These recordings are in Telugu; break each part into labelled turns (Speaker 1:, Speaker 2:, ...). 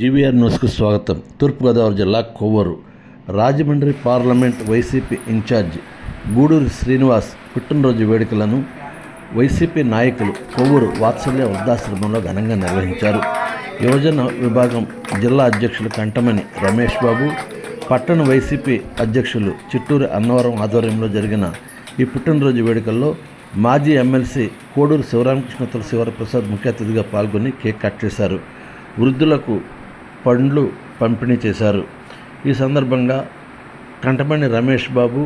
Speaker 1: జీవీఆర్ న్యూస్కు స్వాగతం. తూర్పుగోదావరి జిల్లా Kovvur. Rajahmundry parliament YCP in-charge Guduri Srinivas పుట్టినరోజు వేడుకలను వైసీపీ నాయకులు కొవ్వూరు వాత్సల్య వృద్ధాశ్రమంలో ఘనంగా నిర్వహించారు. యువజన విభాగం జిల్లా అధ్యక్షులు కంటమణి రమేష్ బాబు పట్టణ వైసీపీ అధ్యక్షులు చిట్టూరి అన్నవరం ఆధ్వర్యంలో జరిగిన ఈ పుట్టినరోజు వేడుకల్లో మాజీ ఎమ్మెల్సీ కోడూరు శివరామకృష్ణ తులసి వరప్రసాద్ ముఖ్య అతిథిగా పాల్గొని కేక్ కట్ చేశారు. వృద్ధులకు పండ్లు పంపిణీ చేశారు. ఈ సందర్భంగా కంటమణి రమేష్ బాబు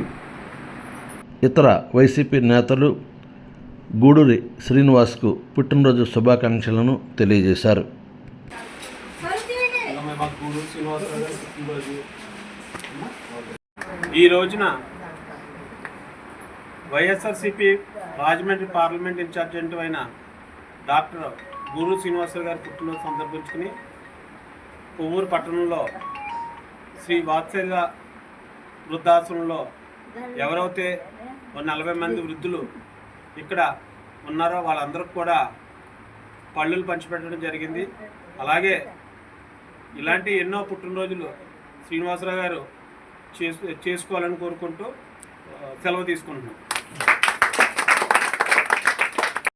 Speaker 1: ఇతర వైసీపీ నేతలు గూడూరి శ్రీనివాస్కు పుట్టినరోజు శుభాకాంక్షలను తెలియజేశారు.
Speaker 2: ఈ రోజున వైఎస్ఆర్సిపి రాజమండ్రి పార్లమెంట్ ఇన్ఛార్జెంట్ అయిన డాక్టర్ గూడూరు శ్రీనివాసరావు గారి పుట్టినరోజు సందర్భించుకుని కొవ్వూరు పట్టణంలో శ్రీ వాత్సల్య వృద్ధాశ్రమంలో ఎవరైతే నలభై మంది వృద్ధులు ఇక్కడ ఉన్నారో వాళ్ళందరికి కూడా పళ్ళులు పంచిపెట్టడం జరిగింది. అలాగే ఇలాంటి ఎన్నో పుట్టినరోజులు శ్రీనివాసరావు గారు చేసు చేసుకోవాలని కోరుకుంటూ సెలవు తీసుకుంటున్నాం.